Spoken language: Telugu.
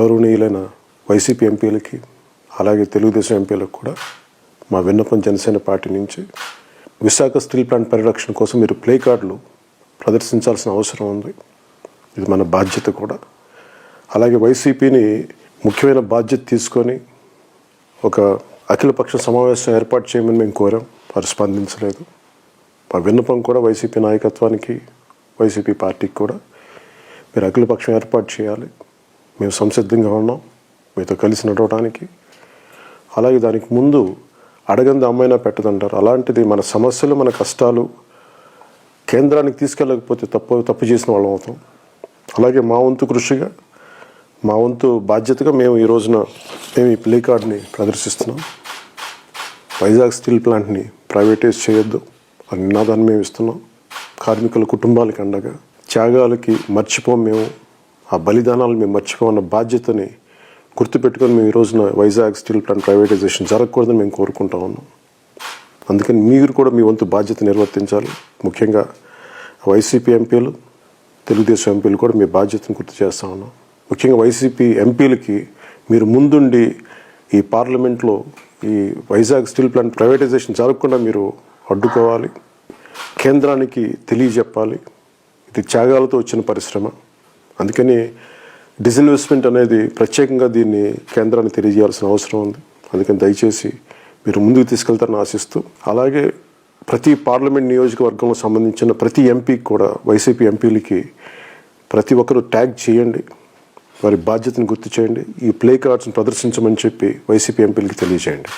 గౌరవనీయులైన వైసీపీ ఎంపీలకి అలాగే తెలుగుదేశం ఎంపీలకు కూడా మా విన్నపం జనసేన పార్టీ నుంచి విశాఖ స్టీల్ ప్లాంట్ పరిరక్షణ కోసం మీరు ప్లే కార్డులు ప్రదర్శించాల్సిన అవసరం ఉంది. ఇది మన బాధ్యత కూడా. అలాగే వైసీపీని ముఖ్యమైన బాధ్యత తీసుకొని ఒక అఖిలపక్ష సమావేశం ఏర్పాటు చేయమని మేము కోరాం. వారు స్పందించలేదు. మా విన్నపం కూడా వైసీపీ నాయకత్వానికి వైసీపీ పార్టీకి కూడా మీరు అఖిలపక్షం ఏర్పాటు చేయాలి. మేము సంసిద్ధంగా ఉన్నాం మీతో కలిసి నడవడానికి అలాగే దానికి ముందు అడగంది అమ్మాయినా పెట్టదంటారు. అలాంటిది మన సమస్యలు మన కష్టాలు కేంద్రానికి తీసుకెళ్ళకపోతే తప్పు తప్పు చేసిన వాళ్ళం అవుతాం. అలాగే మా వంతు కృషిగా మా వంతు బాధ్యతగా మేము ఈ రోజున మేము ఈ ప్లే కార్డ్ని ప్రదర్శిస్తున్నాం. వైజాగ్ స్టీల్ ప్లాంట్ని ప్రైవేటైజ్ చేయొద్దు. అని నినాదాన్ని మేము ఇస్తున్నాం. కార్మికుల కుటుంబాలకి అండగా త్యాగాలకి మర్చిపోం మేము. ఆ బలిదానాలు మేము మర్చిపోన్న బాధ్యతని గుర్తుపెట్టుకొని మేము ఈ రోజున వైజాగ్ స్టీల్ ప్లాంట్ ప్రైవేటైజేషన్ జరగకూడదని మేము కోరుకుంటా ఉన్నాం. అందుకని మీరు కూడా మీ వంతు బాధ్యత నిర్వర్తించాలి. ముఖ్యంగా వైసీపీ ఎంపీలు తెలుగుదేశం ఎంపీలు కూడా మీ బాధ్యతను గుర్తు చేస్తా ఉన్నాం. ముఖ్యంగా వైసీపీ ఎంపీలకి మీరు ముందుండి ఈ పార్లమెంట్లో ఈ వైజాగ్ స్టీల్ ప్లాంట్ ప్రైవేటైజేషన్ జరగకుండా మీరు అడ్డుకోవాలి. కేంద్రానికి తెలియజెప్పాలి. ఇది త్యాగాలతో వచ్చిన పరిశ్రమ. అందుకని డిజిన్వెస్ట్మెంట్ అనేది ప్రత్యేకంగా దీన్ని కేంద్రాన్ని తెలియజేయాల్సిన అవసరం ఉంది. అందుకని దయచేసి మీరు ముందుకు తీసుకెళ్తారని ఆశిస్తూ అలాగే ప్రతి పార్లమెంట్ నియోజకవర్గంలో సంబంధించిన ప్రతి ఎంపీకి కూడా వైసీపీ ఎంపీలకి ప్రతి ఒక్కరూ ట్యాగ్ చేయండి. వారి బాధ్యతను గుర్తు చేయండి. ఈ ప్లే కార్డ్స్ని ప్రదర్శించమని చెప్పి వైసీపీ ఎంపీలకి తెలియజేయండి.